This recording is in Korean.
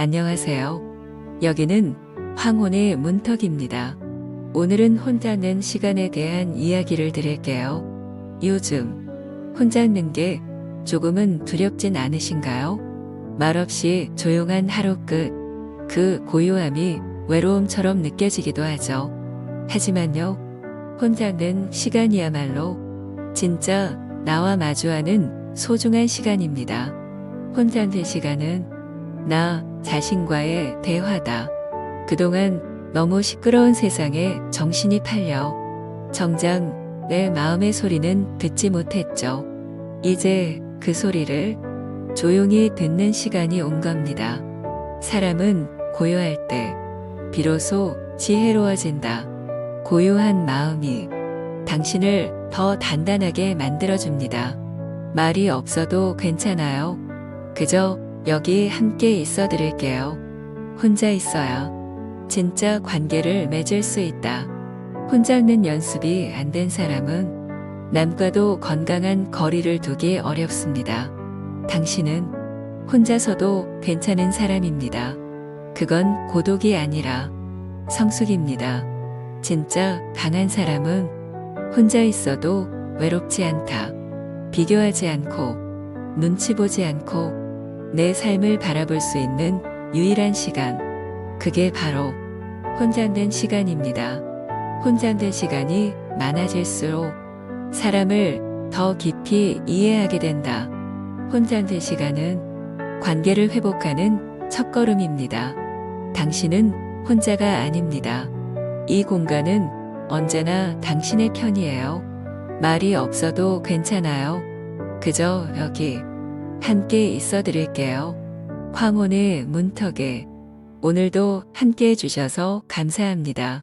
안녕하세요. 여기는 황혼의 문턱입니다. 오늘은 혼자는 시간에 대한 이야기를 드릴게요. 요즘 혼자 있는 게 조금은 두렵진 않으신가요? 말없이 조용한 하루 끝. 그 고요함이 외로움처럼 느껴지기도 하죠. 하지만요, 혼자는 시간이야말로 진짜 나와 마주하는 소중한 시간입니다. 혼자 있는 시간은 나 자신과의 대화다. 그동안 너무 시끄러운 세상에 정신이 팔려 정작 내 마음의 소리는 듣지 못했죠. 이제 그 소리를 조용히 듣는 시간이 온 겁니다. 사람은 고요할 때 비로소 지혜로워진다. 고요한 마음이 당신을 더 단단하게 만들어줍니다. 말이 없어도 괜찮아요. 그저 여기 함께 있어 드릴게요. 혼자 있어야 진짜 관계를 맺을 수 있다. 혼자 있는 연습이 안 된 사람은 남과도 건강한 거리를 두기 어렵습니다. 당신은 혼자서도 괜찮은 사람입니다. 그건 고독이 아니라 성숙입니다. 진짜 강한 사람은 혼자 있어도 외롭지 않다. 비교하지 않고 눈치 보지 않고 내 삶을 바라볼 수 있는 유일한 시간. 그게 바로 있는 시간입니다. 있는 시간이 많아질수록 사람을 더 깊이 이해하게 된다. 있는 시간은 관계를 회복하는 첫걸음입니다. 당신은 혼자가 아닙니다. 이 공간은 언제나 당신의 편이에요. 말이 없어도 괜찮아요. 그저 여기 함께 있어 드릴게요. 황혼의 문턱에 오늘도 함께 해주셔서 감사합니다.